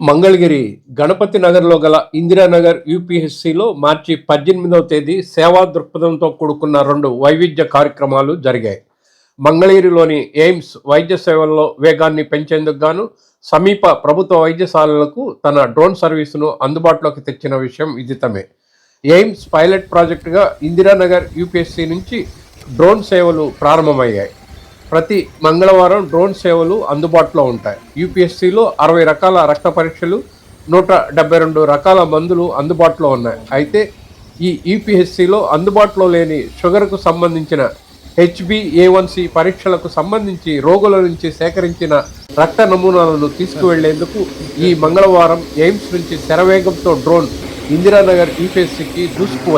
మంగళగిరి గణపతి నగర్లో గల ఇందిరానగర్ యూపీఎస్సిలో మార్చి పద్దెనిమిదవ తేదీ సేవా దృక్పథంతో కూడుకున్న రెండు వైవిధ్య కార్యక్రమాలు జరిగాయి. మంగళగిరిలోని ఎయిమ్స్ వైద్య సేవల్లో వేగాన్ని పెంచేందుకు గాను సమీప ప్రభుత్వ వైద్యశాలలకు తన డ్రోన్ సర్వీసును అందుబాటులోకి తెచ్చిన విషయం విదితమే. ఎయిమ్స్ పైలట్ ప్రాజెక్టుగా ఇందిరానగర్ యూపీఎస్సీ నుంచి డ్రోన్ సేవలు ప్రారంభమయ్యాయి. ప్రతి మంగళవారం డ్రోన్ సేవలు అందుబాటులో ఉంటాయి. యూపీఎస్సీలో అరవై రకాల రక్త పరీక్షలు నూట డెబ్బై రెండు రకాల మందులు అందుబాటులో ఉన్నాయి. అయితే ఈ యూపీఎస్సీలో అందుబాటులో లేని షుగర్కు సంబంధించిన హెచ్బిఏవన్సి పరీక్షలకు సంబంధించి రోగుల నుంచి సేకరించిన రక్త నమూనాలను తీసుకువెళ్ళేందుకు ఈ మంగళవారం ఎయిమ్స్ నుంచి శరవేగంతో డ్రోన్ ఇందిరానగర్ యూపీఎస్సీకి దూసుకు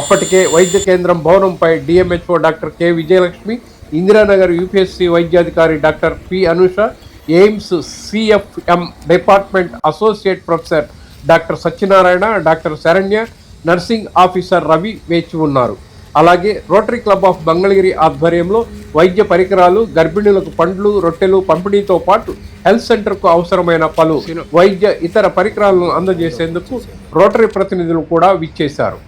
అప్పటికే వైద్య కేంద్రం భవనంపై DMHO doctor K Vijayalakshmi Indiranagar UPHC వైద్యాధికారి doctor P Anusha AIIMS CFM department associate professor doctor Satyanarayana doctor Saranya nursing officer Ravi వేచి ఉన్నారు. అలాగే రోటరీ క్లబ్ ఆఫ్ మంగళగిరి ఆధ్వర్యంలో వైద్య పరికరాలు గర్భిణులకు పండ్లు రొట్టెలు పంపిణీతో పాటు హెల్త్ సెంటర్కు అవసరమైన పలు వైద్య ఇతర పరికరాలను అందజేసేందుకు రోటరీ ప్రతినిధులు కూడా విచ్చేశారు.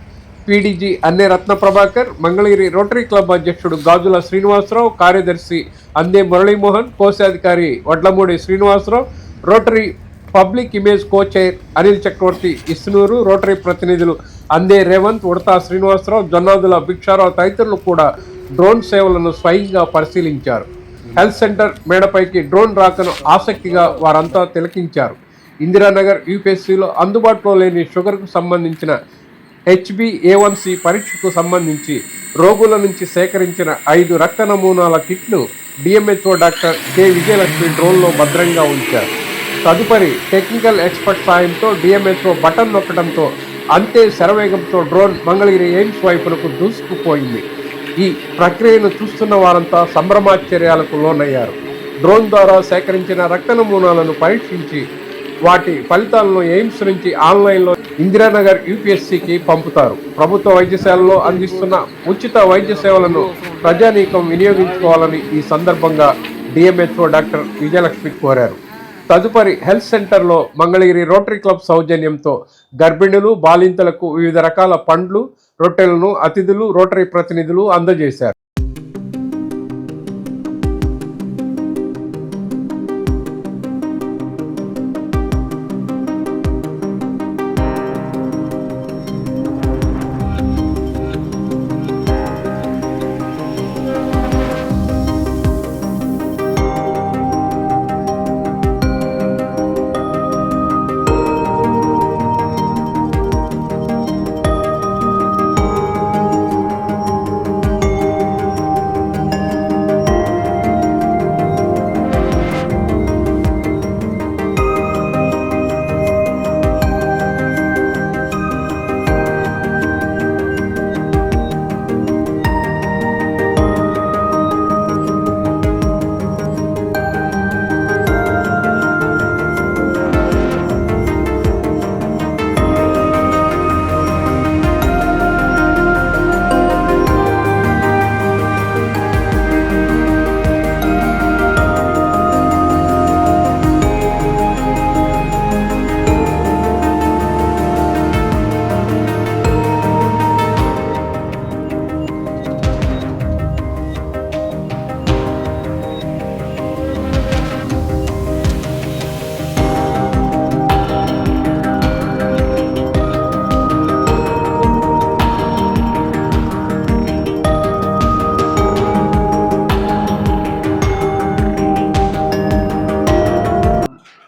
PDG Anne Ratna Prabhakar Mangalagiri Rotary club అధ్యక్షుడు గాజుల శ్రీనివాసరావు కార్యదర్శి అందే మురళీమోహన్ కోశాధికారి Vadlamudi Srinivasa Rao Rotary public image cochair Anil Chakravarthy Isnuru Rotary ప్రతినిధులు అందే రేవంత్ ఉడతా శ్రీనివాసరావు జొన్నాదుల భిక్షారావు తదితరులు కూడా డ్రోన్ సేవలను స్వయంగా పరిశీలించారు. హెల్త్ సెంటర్ మేడపైకి డ్రోన్ రాకను ఆసక్తిగా వారంతా తిలకించారు. ఇందిరానగర్ యూపీఎస్సీలో అందుబాటులో లేని షుగర్కు సంబంధించిన హెచ్బిఏవన్సి పరీక్షకు సంబంధించి రోగుల నుంచి సేకరించిన ఐదు రక్త నమూనాల కిట్ను డిఎంహెచ్ఓ డాక్టర్ కె విజయలక్ష్మి డ్రోన్లో భద్రంగా ఉంచారు. తదుపరి టెక్నికల్ ఎక్స్పర్ట్ సాయంతో డిఎంహెచ్ఓ బటన్ నొక్కడంతో అంతే శరవేగంతో డ్రోన్ మంగళగిరి ఎయిమ్స్ వైపునకు దూసుకుపోయింది. ఈ ప్రక్రియను చూస్తున్న వారంతా సంభ్రమాశ్చర్యాలకు లోనయ్యారు. డ్రోన్ ద్వారా సేకరించిన రక్త నమూనాలను పరీక్షించి వాటి ఫలితాలను ఎయిమ్స్ నుంచి ఆన్లైన్లో ఇందిరానగర్ యూపీఎస్సీకి పంపుతారు. ప్రభుత్వ వైద్యశాలలో అందిస్తున్న ఉచిత వైద్య సేవలను ప్రజానీకం వినియోగించుకోవాలని ఈ సందర్భంగా డిఎంహెచ్ఓ డాక్టర్ విజయలక్ష్మి కోరారు. తదుపరి హెల్త్ సెంటర్లో మంగళగిరి రోటరీ క్లబ్ సౌజన్యంతో గర్భిణులు బాలింతలకు వివిధ రకాల పండ్లు రొట్టెలను అతిథులు రోటరీ ప్రతినిధులు అందజేశారు.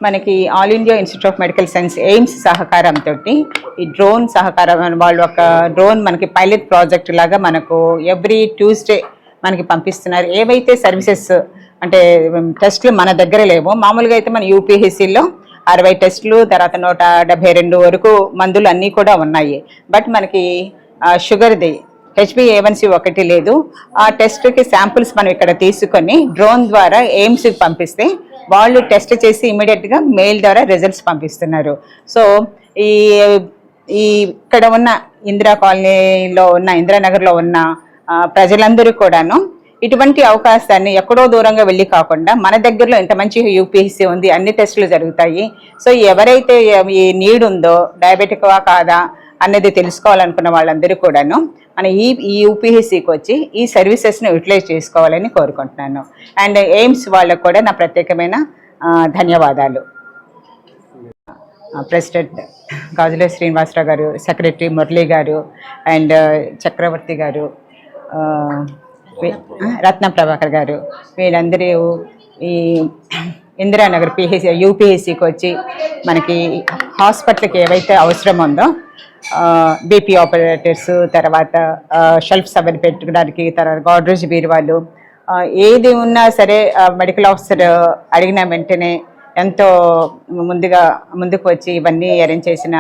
మనకి all India institute of medical science AIIMS సహకారంతో ఈ డ్రోన్ సహకారం వాళ్ళు ఒక డ్రోన్ మనకి పైలట్ ప్రాజెక్ట్ లాగా మనకు ఎవ్రీ ట్యూస్డే మనకి పంపిస్తున్నారు. ఏవైతే సర్వీసెస్ అంటే టెస్ట్లు మన దగ్గర లేవు మామూలుగా అయితే మన యూపీహెసీలో అరవై టెస్టులు తర్వాత నూట డెబ్బై రెండు వరకు మందులు అన్నీ కూడా ఉన్నాయి. బట్ మనకి షుగర్ది హెచ్బిఏవన్సీ ఒకటి లేదు. ఆ టెస్ట్కి శాంపుల్స్ మనం ఇక్కడ తీసుకొని డ్రోన్ ద్వారా ఎయిమ్స్కి పంపిస్తే వాళ్ళు టెస్ట్ చేసి ఇమీడియట్గా మెయిల్ ద్వారా రిజల్ట్స్ పంపిస్తున్నారు. సో ఈ ఈ ఇక్కడ ఉన్న ఇందిరా కాలనీలో ఉన్న ఇందిరానగర్లో ఉన్న ప్రజలందరూ కూడాను ఇటువంటి అవకాశాన్ని ఎక్కడో దూరంగా వెళ్ళి కాకుండా మన దగ్గరలో ఇంత మంచి యూపీఎస్సీ ఉంది అన్ని టెస్టులు జరుగుతాయి. సో ఎవరైతే ఈ నీడ్ ఉందో డయాబెటిక్వా కాదా అనేది తెలుసుకోవాలనుకున్న వాళ్ళందరూ కూడాను మన ఈ ఈ యూపీఎస్సీకి వచ్చి ఈ సర్వీసెస్ను యూటిలైజ్ చేసుకోవాలని కోరుకుంటున్నాను. అండ్ ఎయిమ్స్ వాళ్ళకు కూడా నా ప్రత్యేకమైన ధన్యవాదాలు. ప్రెసిడెంట్ గాజుల శ్రీనివాసరావు గారు సెక్రటరీ మురళీ గారు అండ్ చక్రవర్తి గారు రత్న ప్రభాకర్ గారు వీళ్ళందరూ ఈ ఇందిరానగర్ పిహెసి యూపీఎస్సికి వచ్చి మనకి హాస్పిటల్కి ఏవైతే అవసరం ఉందో బీపీ ఆపరేటర్స్ తర్వాత షెల్ఫ్స్ అవన్నీ పెట్టుకోవడానికి తర్వాత గోడ్రేజ్ బీరువాలు ఏది ఉన్నా సరే మెడికల్ ఆఫీసర్ అడిగిన వెంటనే ఎంతో ముందుగా ముందుకు వచ్చి ఇవన్నీ అరేంజ్ చేసిన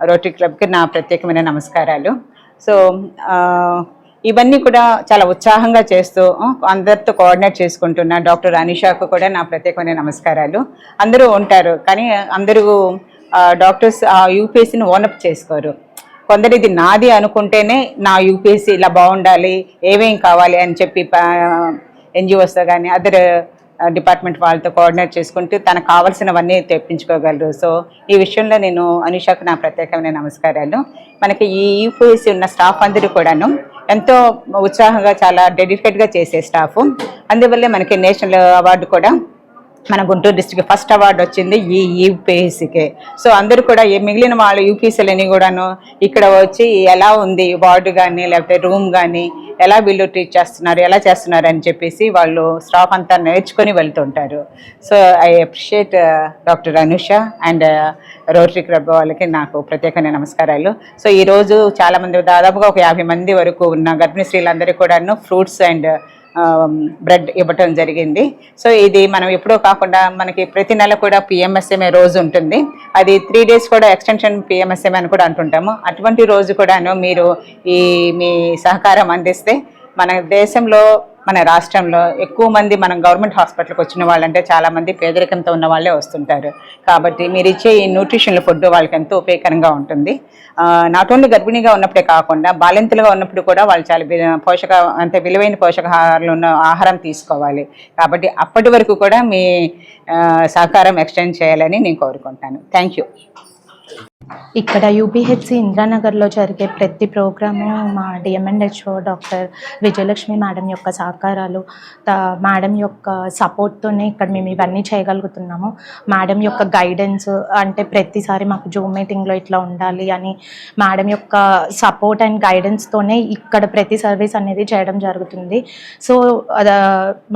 రోటరీ క్లబ్కి నా ప్రత్యేకమైన నమస్కారాలు. సో ఇవన్నీ కూడా చాలా ఉత్సాహంగా చేస్తూ అందరితో కోఆర్డినేట్ చేసుకుంటున్న డాక్టర్ అనిషాకు కూడా నా ప్రత్యేకమైన నమస్కారాలు. అందరూ ఉంటారు కానీ అందరూ డాక్టర్స్ ఆ యూపీఎస్సీని ఓనప్ చేసుకోరు. కొందరు ఇది నాది అనుకుంటేనే నా యూపీఎస్సీ ఇలా బాగుండాలి ఏమేం కావాలి అని చెప్పి ఎన్జిఓస్తో కానీ అదర్ డిపార్ట్మెంట్ వాళ్ళతో కోఆర్డినేట్ చేసుకుంటూ తనకు కావాల్సినవన్నీ తెప్పించుకోగలరు. సో ఈ విషయంలో నేను అనుషకు నా ప్రత్యేకమైన నమస్కారాలు. మనకి ఈ యూపీఎస్సీ ఉన్న స్టాఫ్ అందరూ కూడాను ఎంతో ఉత్సాహంగా చాలా డెడికేట్గా చేసే స్టాఫ్. అందువల్లే మనకి నేషనల్ అవార్డు కూడా మన గుంటూరు డిస్టిక్ ఫస్ట్ అవార్డు వచ్చింది ఈ యూపీఎస్సీకే. సో అందరూ కూడా ఏ మిగిలిన వాళ్ళు యూపీఎస్సీలని కూడాను ఇక్కడ వచ్చి ఎలా ఉంది వార్డు కానీ లేకపోతే రూమ్ కానీ ఎలా వీళ్ళు ట్రీట్ చేస్తున్నారు ఎలా చేస్తున్నారు అని చెప్పేసి వాళ్ళు స్టాఫ్ అంతా నేర్చుకొని వెళ్తుంటారు. So I appreciate doctor Anusha and Rotary club వాళ్ళకి నాకు ప్రత్యేకమైన నమస్కారాలు. సో ఈరోజు చాలామంది దాదాపుగా ఒక యాభై మంది వరకు ఉన్న గర్భిణీ స్త్రీలందరికీ కూడాను ఫ్రూట్స్ అండ్ బ్రెడ్ ఇవ్వటం జరిగింది. సో ఇది మనం ఎప్పుడో కాకుండా మనకి ప్రతి నెల కూడా పిఎంఎస్ఎంఏ రోజు ఉంటుంది. అది త్రీ డేస్ కూడా ఎక్స్టెన్షన్ పిఎంఎస్ఎంఏ అని కూడా అంటుంటాము. అటువంటి రోజు కూడాను మీరు ఈ మీ సహకారం అందిస్తే మన దేశంలో మన రాష్ట్రంలో ఎక్కువ మంది మనం గవర్నమెంట్ హాస్పిటల్కి వచ్చిన వాళ్ళంటే చాలామంది పేదరికంతో ఉన్న వాళ్ళే వస్తుంటారు. కాబట్టి మీరు ఇచ్చే ఈ న్యూట్రిషన్ల ఫుడ్ వాళ్ళకి ఎంతో ఉపయోగకరంగా ఉంటుంది. నాట్ ఓన్లీ గర్భిణీగా ఉన్నప్పుడే కాకుండా బాలింతలుగా ఉన్నప్పుడు కూడా వాళ్ళు చాలా వి- పోషక అంటే విలువైన పోషకాహారాలు ఉన్న ఆహారం తీసుకోవాలి. కాబట్టి అప్పటి వరకు కూడా మీ సహకారం ఎక్స్టెండ్ చేయాలని నేను కోరుకుంటాను. థ్యాంక్ యూ ఇక్కడ యూపీహెచ్సి ఇంద్రానగర్లో జరిగే ప్రతి ప్రోగ్రాము మా డిఎంఎన్హెచ్ఓ డాక్టర్ విజయలక్ష్మి మేడం యొక్క సహకారాలు మేడం యొక్క సపోర్ట్తోనే ఇక్కడ మేము ఇవన్నీ చేయగలుగుతున్నాము. మేడం యొక్క గైడెన్స్ అంటే ప్రతిసారి మాకు జూమ్ మీటింగ్లో ఇట్లా ఉండాలి అని మేడం యొక్క సపోర్ట్ అండ్ గైడెన్స్తోనే ఇక్కడ ప్రతి సర్వీస్ అనేది చేయడం జరుగుతుంది. సో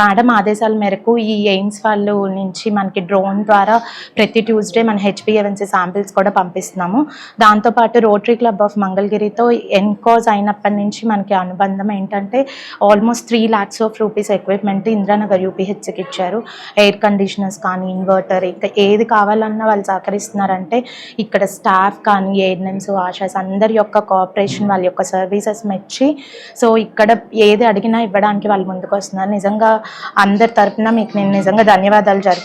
మేడం ఆదేశాల మేరకు ఈ ఎయిమ్స్ వాళ్ళు నుంచి మనకి డ్రోన్ ద్వారా ప్రతి ట్యూస్డే మన హెచ్పిఎవన్సీ శాంపిల్స్ కూడా చేస్తున్నాము. దాంతోపాటు రోటరీ క్లబ్ ఆఫ్ మంగళగిరితో ఎన్కోజ్ అయినప్పటి నుంచి మనకి అనుబంధం ఏంటంటే almost three lakhs of rupees equipment Indranagar యూపీహెచ్కి ఇచ్చారు. ఎయిర్ కండిషనర్స్ కానీ ఇన్వర్టర్ ఇంకా ఏది కావాలన్నా వాళ్ళు సహకరిస్తున్నారంటే ఇక్కడ స్టాఫ్ కానీ ఏఎన్ఎంస్ ఆశాస్ అందరి యొక్క కోఆపరేషన్ వాళ్ళ యొక్క సర్వీసెస్ మెచ్చి సో ఇక్కడ ఏది అడిగినా ఇవ్వడానికి వాళ్ళు ముందుకు వస్తున్నారు. నిజంగా అందరి తరఫున మీకు నేను నిజంగా ధన్యవాదాలు జరు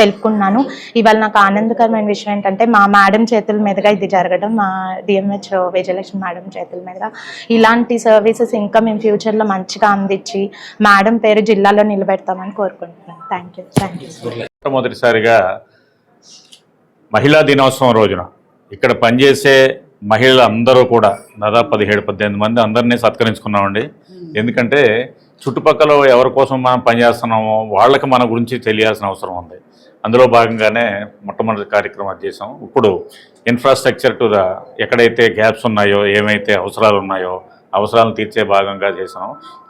తెలుపుకున్నాను ఇవాళ నాకు ఆనందకరమైన విషయం ఏంటంటే మా మేడం చేతుల మీదుగా ఇది జరగడం మా డిఎంహెచ్ విజయలక్ష్మి మేడం చేతుల మీదుగా. ఇలాంటి సర్వీసెస్ ఇంకా మేము ఫ్యూచర్లో మంచిగా అందించి మేడం పేరు జిల్లాలో నిలబెడతామని కోరుకుంటున్నాను. థ్యాంక్ యూ థ్యాంక్ యూ మొట్టమొదటిసారిగా మహిళా దినోత్సవం రోజున ఇక్కడ పనిచేసే మహిళలు అందరూ కూడా దాదాపు పదిహేడు పద్దెనిమిది మంది అందరినీ సత్కరించుకున్నామండి. ఎందుకంటే చుట్టుపక్కల ఎవరి కోసం మనం పనిచేస్తున్నామో వాళ్ళకి మన గురించి తెలియాల్సిన అవసరం ఉంది. అందులో భాగంగానే మొట్టమొదటి కార్యక్రమం చేసాం ఇప్పుడు ఇన్ఫ్రాస్ట్రక్చర్ టు ద ఎక్కడైతే గ్యాప్స్ ఉన్నాయో ఏమైతే అవసరాలు ఉన్నాయో అవసరాలను తీర్చే భాగంగా చేసాం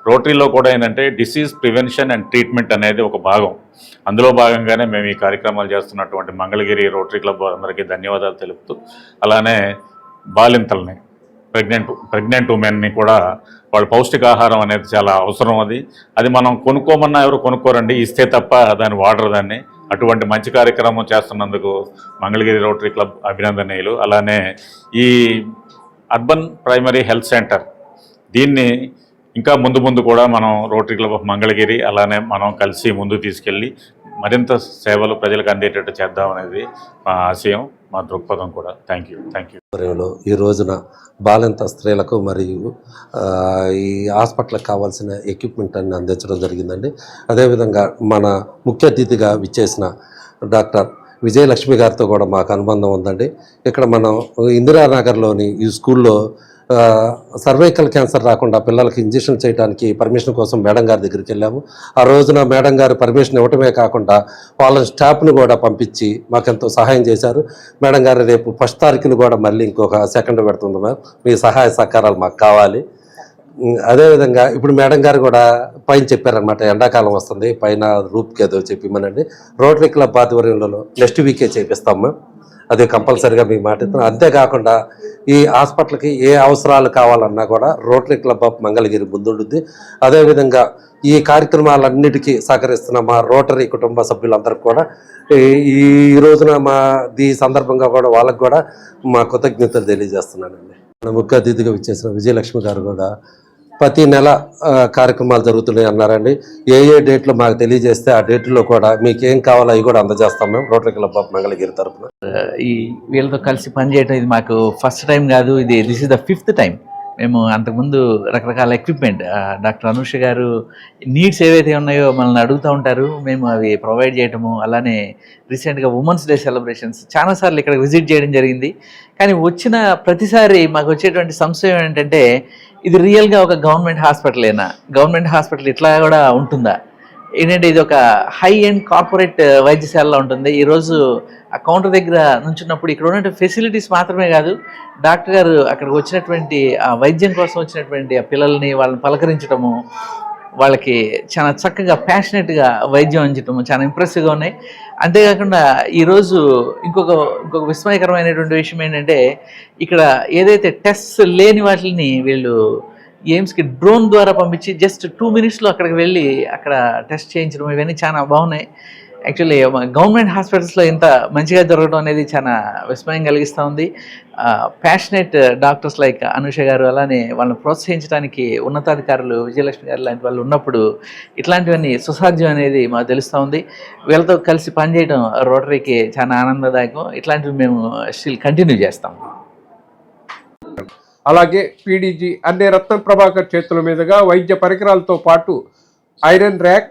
రోటరీలో కూడా ఏంటంటే డిసీజ్ ప్రివెన్షన్ అండ్ ట్రీట్మెంట్ అనేది ఒక భాగం. అందులో భాగంగానే మేము ఈ కార్యక్రమాలు చేస్తున్నటువంటి మంగళగిరి రోటరీ క్లబ్ అందరికీ ధన్యవాదాలు తెలుపుతూ అలానే బాలింతల్ని ప్రెగ్నెంట్ ప్రెగ్నెంట్ ఉమెన్ని కూడా వాళ్ళ పౌష్టికాహారం అనేది చాలా అవసరం అది. అది మనం కొనుక్కోమన్నా ఎవరు కొనుక్కోరండి ఇస్తే తప్ప దాన్ని వాడరు దాన్ని. అటువంటి మంచి కార్యక్రమం చేస్తున్నందుకు మంగళగిరి రోటరీ క్లబ్ అభినందనీయులు. అలానే ఈ అర్బన్ ప్రైమరీ హెల్త్ సెంటర్ దీన్ని ఇంకా ముందు ముందు కూడా మనం రోటరీ క్లబ్ ఆఫ్ మంగళగిరి అలానే మనం కలిసి ముందు తీసుకెళ్ళి మరింత సేవలు ప్రజలకు అందేటట్టు చేద్దామనేది మా ఆశయం. మా దృక్పథం కూడా. థ్యాంక్ యూ థ్యాంక్ యూ ఈ రోజున బాలింత స్త్రీలకు మరియు ఈ హాస్పిటల్కి కావాల్సిన ఎక్విప్మెంట్ అన్ని అందించడం జరిగిందండి. అదేవిధంగా మన ముఖ్య అతిథిగా విచ్చేసిన డాక్టర్ విజయలక్ష్మి గారితో కూడా మాకు అనుబంధం ఉందండి. ఇక్కడ మనం ఇందిరానగర్లోని ఈ స్కూల్లో సర్వైకల్ క్యాన్సర్ రాకుండా పిల్లలకి ఇంజెక్షన్ చేయడానికి పర్మిషన్ కోసం మేడం గారి దగ్గరికి వెళ్ళాము. ఆ రోజున మేడం గారు పర్మిషన్ ఇవ్వటమే కాకుండా వాళ్ళ స్టాఫ్ను కూడా పంపించి మాకెంతో సహాయం చేశారు. మేడం గారు రేపు ఫస్ట్ తారీఖున కూడా మళ్ళీ ఇంకొక సెకండ్ పెడుతుంది మ్యామ్ మీ సహాయ సహకారాలు మాకు కావాలి. అదేవిధంగా ఇప్పుడు మేడం గారు కూడా పైన చెప్పారనమాట ఎండాకాలం వస్తుంది పైన రూప్కి ఏదో చెప్పిమనండి రోటరీ క్లబ్ ఆధ్వర్యంలో నెక్స్ట్ వీకే చేపిస్తాం మ్యామ్ అది కంపల్సరీగా మీ మాట ఇస్తున్నాం. అంతేకాకుండా ఈ హాస్పిటల్కి ఏ అవసరాలు కావాలన్నా కూడా రోటరీ క్లబ్ ఆఫ్ మంగళగిరి ముందుండుద్ది అదేవిధంగా ఈ కార్యక్రమాలన్నిటికీ సహకరిస్తున్న మా రోటరీ కుటుంబ సభ్యులందరికీ కూడా ఈ- ఈ రోజున మా ఈ సందర్భంగా కూడా వాళ్ళకు కూడా మా కృతజ్ఞతలు తెలియజేస్తున్నానండి. మన ముఖ్య అతిథిగా విచ్చేసిన విజయలక్ష్మి గారు కూడా ప్రతి నెల కార్యక్రమాలు జరుగుతున్నాయి అన్నారండి. ఏ ఏ డేట్లో మాకు తెలియజేస్తే ఆ డేట్లో కూడా మీకు ఏం కావాలో అవి కూడా అందజేస్తాం మేము. రోటరీ క్లబ్ ఆఫ్ మంగళగిరి తరఫున ఈ వీళ్ళతో కలిసి పనిచేయడం ఇది మాకు ఫస్ట్ టైం కాదు. ఇది this is the fifth time మేము అంతకుముందు రకరకాల ఎక్విప్మెంట్ డాక్టర్ అనూష గారు నీడ్స్ ఏవైతే ఉన్నాయో మనల్ని అడుగుతూ ఉంటారు. మేము అవి ప్రొవైడ్ చేయటము అలానే రీసెంట్గా ఉమెన్స్ డే సెలబ్రేషన్స్ చాలాసార్లు ఇక్కడ విజిట్ చేయడం జరిగింది. కానీ వచ్చిన ప్రతిసారి మాకు వచ్చేటువంటి సంశయం ఏంటంటే ఇది రియల్గా ఒక గవర్నమెంట్ హాస్పిటలేనా గవర్నమెంట్ హాస్పిటల్ ఇట్లా కూడా ఉంటుందా? ఏంటంటే ఇది ఒక హై అండ్ కార్పొరేట్ వైద్యశాలలో ఉంటుంది. ఈరోజు ఆ కౌంటర్ దగ్గర నుంచున్నప్పుడు ఇక్కడ ఉన్నటువంటి ఫెసిలిటీస్ మాత్రమే కాదు డాక్టర్ గారు అక్కడికి వచ్చినటువంటి ఆ వైద్యం కోసం వచ్చినటువంటి ఆ పిల్లల్ని వాళ్ళని పలకరించడము వాళ్ళకి చాలా చక్కగా ప్యాషనెట్గా వైద్యం అందించడం చాలా ఇంప్రెసివ్గా ఉన్నాయి. అంతేకాకుండా ఈరోజు ఇంకొక ఇంకొక విస్మయకరమైనటువంటి విషయం ఏంటంటే ఇక్కడ ఏదైతే టెస్ట్ లేని వాటిని వీళ్ళు ఎయిమ్స్కి డ్రోన్ ద్వారా పంపించి జస్ట్ టూ మినిట్స్లో అక్కడికి వెళ్ళి అక్కడ టెస్ట్ చేయించడం ఇవన్నీ చాలా బాగున్నాయి. యాక్చువల్లీ గవర్నమెంట్ హాస్పిటల్స్లో ఇంత మంచిగా జరగడం అనేది చాలా విస్మయం కలిగిస్తూ ఉంది. ప్యాషనెట్ డాక్టర్స్ లైక్ అనుష గారు అలానే వాళ్ళని ప్రోత్సహించడానికి ఉన్నతాధికారులు విజయలక్ష్మి గారు లాంటి వాళ్ళు ఉన్నప్పుడు ఇట్లాంటివన్నీ సుసాధ్యం అనేది మాకు తెలుస్తూ ఉంది. వీళ్ళతో కలిసి పనిచేయడం రోటరీకి చాలా ఆనందదాయకం. ఇట్లాంటివి మేము స్టిల్ కంటిన్యూ చేస్తాం. అలాగే పీడీజీ అన్నే రత్న ప్రభాకర్ చేతుల మీదుగా వైద్య పరికరాలతో పాటు ఐరన్ ర్యాక్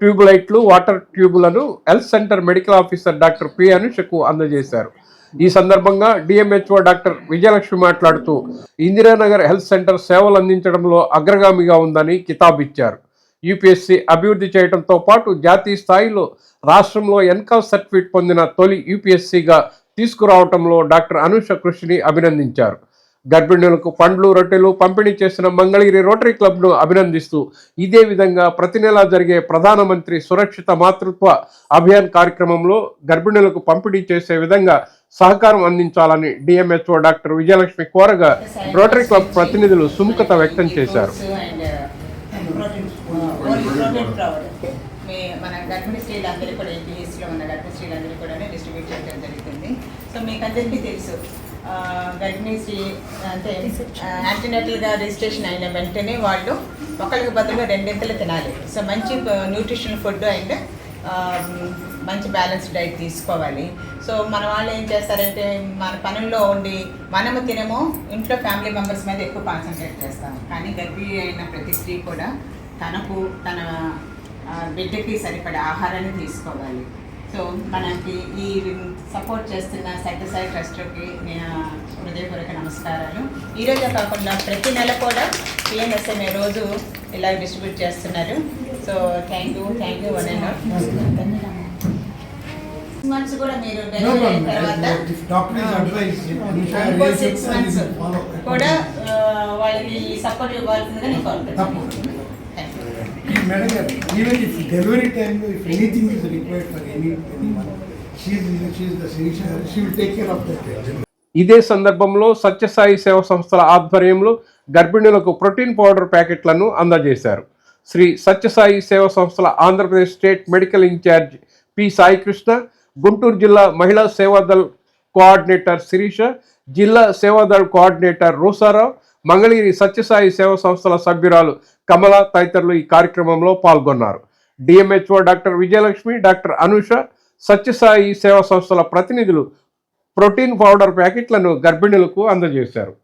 ట్యూబ్ లైట్లు water ట్యూబులను health centre medical officer doctor P అనుషకు అందజేశారు. ఈ సందర్భంగా డిఎంహెచ్ఓ డాక్టర్ విజయలక్ష్మి మాట్లాడుతూ ఇందిరానగర్ హెల్త్ సెంటర్ సేవలు అందించడంలో అగ్రగామిగా ఉందని కితాబ్ ఇచ్చారు యూపీఎస్సీ అభివృద్ధి చేయడంతో పాటు జాతీయ స్థాయిలో రాష్ట్రంలో ఎన్కాస్ సర్టిఫికేట్ పొందిన తొలి యూపీఎస్సీగా తీసుకురావడంలో డాక్టర్ అనుష కృషిని అభినందించారు. గర్భిణులకు పండ్లు రొట్టెలు పంపిణీ చేసిన మంగళగిరి రోటరీ క్లబ్ను అభినందిస్తూ ఇదే విధంగా ప్రతి నెలా జరిగే ప్రధానమంత్రి సురక్షిత మాతృత్వ అభియాన్ కార్యక్రమంలో గర్భిణులకు పంపిణీ చేసే విధంగా సహకారం అందించాలని డిఎంహెచ్ఓ డాక్టర్ విజయలక్ష్మి కోరగా రోటరీ క్లబ్ ప్రతినిధులు సుముఖత వ్యక్తం చేశారు. మన గర్భిణీ స్త్రీలందరూ కూడా ఏపీఎస్లో ఉన్న గర్భిణీ స్త్రీలందరూ కూడా డిస్ట్రిబ్యూట్ చేయడం జరుగుతుంది. సో మీకు అందరికీ తెలుసు గర్భిణీ అంటే యాంటీనేటల్గా రిజిస్ట్రేషన్ అయిన వెంటనే వాళ్ళు ఒకరికి బదులుగా రెండింతలు తినాలి. సో మంచి న్యూట్రిషన్ ఫుడ్ అండ్ మంచి బ్యాలెన్స్ డైట్ తీసుకోవాలి. సో మన వాళ్ళు ఏం చేస్తారంటే మన పనుల్లో ఉండి మనము తినము ఇంట్లో ఫ్యామిలీ మెంబర్స్ మీద ఎక్కువ కాన్సన్ట్రేట్ చేస్తాం కానీ గర్భిణీ అయిన ప్రతి స్త్రీ కూడా తనకు తన బిడ్డకి సరిపడే ఆహారాన్ని తీసుకోవాలి. సో మనకి ఈ సపోర్ట్ చేస్తున్న సత్యసాయి ట్రస్ట్కి నేను హృదయపూర్వక నమస్కారాలు. ఈరోజే కాకుండా ప్రతి నెల కూడా పిఎంఎస్ఎంఏ రోజు ఇలా డిస్ట్రిబ్యూట్ చేస్తున్నారు. So thank you thank you one and months కూడా మీరు డెలివరీ అయిన. తర్వాత సిక్స్ మంత్స్. కూడా వాళ్ళకి సపోర్ట్ ఇవ్వాల్సిందిగా నేను కోరుతున్నాను మేడం గారు ఈవెన్ ఇఫ్ డెలివరీ టైంలో if anything is required for any ఇదే సందర్భంలో సత్యసాయి సేవ సంస్థల ఆధ్వర్యంలో గర్భిణులకు ప్రోటీన్ పౌడర్ ప్యాకెట్లను అందజేశారు. శ్రీ సత్యసాయి సేవ సంస్థల Andhra Pradesh state medical incharge P Sai Krishna Guntur జిల్లా మహిళా సేవాదళ్ కోఆర్డినేటర్ శిరీష జిల్లా సేవాదళ్ కోఆర్డినేటర్ రూసారావు మంగళగిరి సత్యసాయి సేవా సంస్థల సభ్యురాలు కమల తదితరులు ఈ కార్యక్రమంలో పాల్గొన్నారు. DMHO doctor Vijayalakshmi doctor Anusha Sathya Sai Seva సంస్థల ప్రతినిధులు ప్రోటీన్ పౌడర్ ప్యాకెట్లను గర్భిణులకు అందజేశారు.